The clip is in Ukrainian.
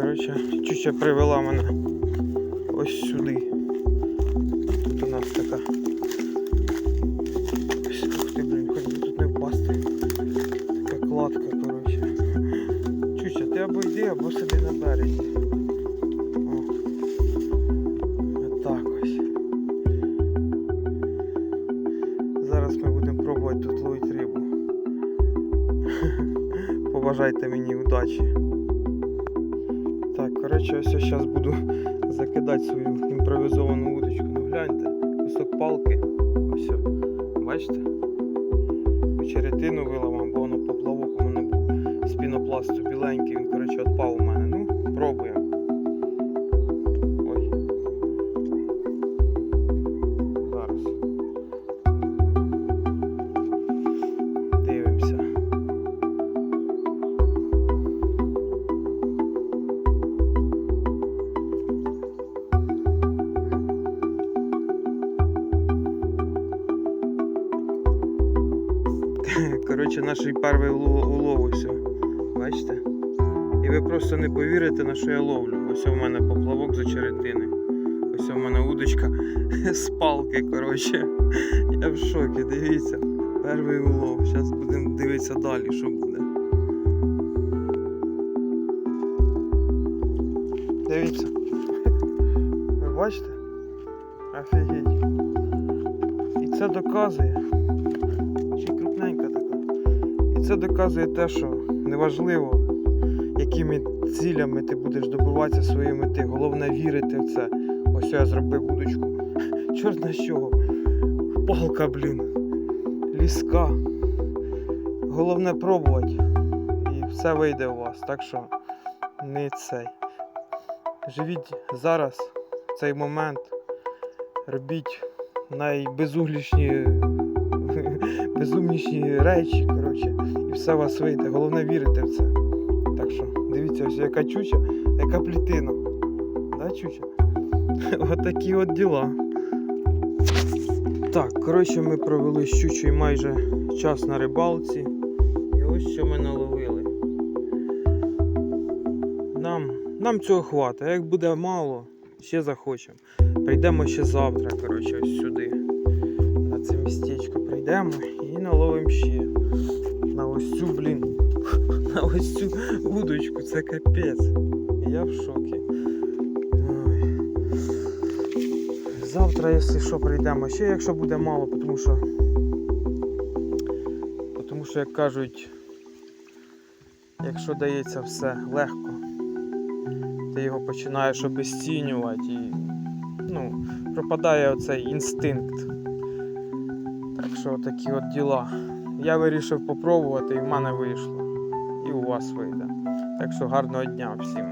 Коротше, чуча привела мене ось сюди. Тут у нас така. Ось, ти, блін, хоч би тут не впасти. Така кладка, коротше. Чуча, ти або йди, або сиди на березі. Отак ось. Зараз ми будемо пробувати тут ловити рибу. Побажайте мені удачі. Коротше, ось я зараз буду закидати свою імпровізовану удочку. Ну гляньте, кусок палки. Ось. Бачите? Очеретину виламав, бо воно поплавок у мене був з пінопласту біленький, він, коротше, відпав у мене. Ну, пробуємо. Коротше, наш перший улов. Бачите? І ви просто не повірите, на що я ловлю. Ось у мене поплавок з очеретини. Ось у мене удочка з палки, коротше. Я в шокі, дивіться. Перший улов. Зараз будемо дивитися далі, що буде. Дивіться. Ви бачите? Офігеть. І це доказує. Це доказує те, що неважливо, якими цілями ти будеш добиватися своєї мети. Головне вірити в це. Ось я зробив удочку. Чорт на що. Палка, блін. Ліска. Головне пробувати. І все вийде у вас. Так що не цей. Живіть зараз, в цей момент. Робіть найбезуглішні безумніші речі, коротше, і все у вас вийде. Головне вірити в це. Так що, дивіться, ось яка чуча, яка плітина. Да, чуча? Отакі от діла. Так, коротше, ми провели з чучою майже час на рибалці. І ось що ми наловили. Нам, нам цього хватить, як буде мало, ще захочемо. Прийдемо ще завтра, коротше, ось сюди. Це містечко прийдемо і наловимо ще. На ось цю, блін. На ось цю удочку, це капець. Я в шокі. Завтра, якщо що, прийдемо ще, якщо буде мало, тому що. Тому що, як кажуть, якщо дається все легко, ти його починаєш обесцінювати і ну, пропадає оцей інстинкт. Що такі от діла. Я вирішив попробувати і в мене вийшло. І у вас вийде. Так що гарного дня всім.